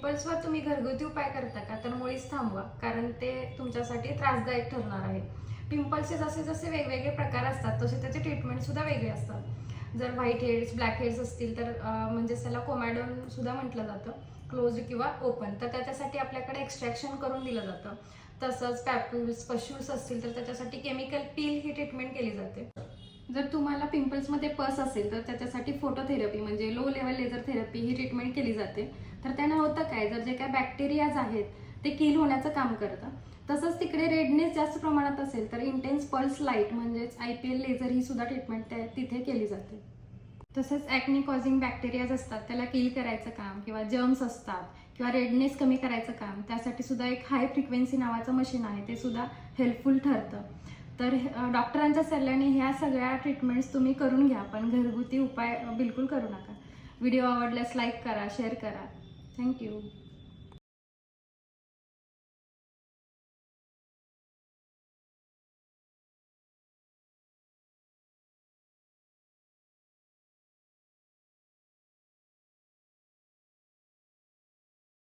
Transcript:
पिंपल्सवर तुम्ही घरगुती उपाय करता का? तर मुळीच थांबवा कारण ते तुमच्यासाठी त्रासदायक ठरणार आहे. पिंपल्सचे जसे जसे वेगवेगळे प्रकार असतात तसे त्याचे ट्रीटमेंट सुद्धा वेगळे असतात. जर व्हाईट हेड्स ब्लॅक हेड्स असतील तर म्हणजे म्हणजेच त्याला कोमॅडोन सुद्धा म्हटलं जातं क्लोज किंवा ओपन तर त्याच्यासाठी आपल्याकडे एक्स्ट्रॅक्शन करून दिलं जातं. तसंच पॅप्युल्स पश्यूल्स असतील तर त्याच्यासाठी केमिकल पील ही ट्रीटमेंट केली जाते. जर तुम्हाला पिंपल्समध्ये पस असेल तर त्याच्यासाठी फोटोथेरपी म्हणजे लो लेवल लेझर थेरपी ही ट्रीटमेंट केली जाते. तर त्यानं होतं काय जर जे काय बॅक्टेरियाज आहेत ते किल होण्याचं काम करतं. तसंच तिकडे रेडनेस जास्त प्रमाणात असेल तर इंटेन्स पल्स लाइट म्हणजेच आय पी एल लेझर ही सुद्धा ट्रीटमेंट त्या तिथे केली जाते. तसंच ॲक्नी कॉझिंग बॅक्टेरियाज असतात त्याला किल करायचं काम किंवा जर्म्स असतात किंवा रेडनेस कमी करायचं काम त्यासाठी सुद्धा एक हाय फ्रिक्वेन्सी नावाचं मशीन आहे ते सुद्धा हेल्पफुल ठरतं. तर डॉक्टरांच्या सल्ल्याने ह्या सगळ्या ट्रीटमेंट्स तुम्ही करून घ्या पण घरगुती उपाय बिलकुल करू नका. व्हिडिओ आवडल्यास लाईक करा शेअर करा. थँक्यू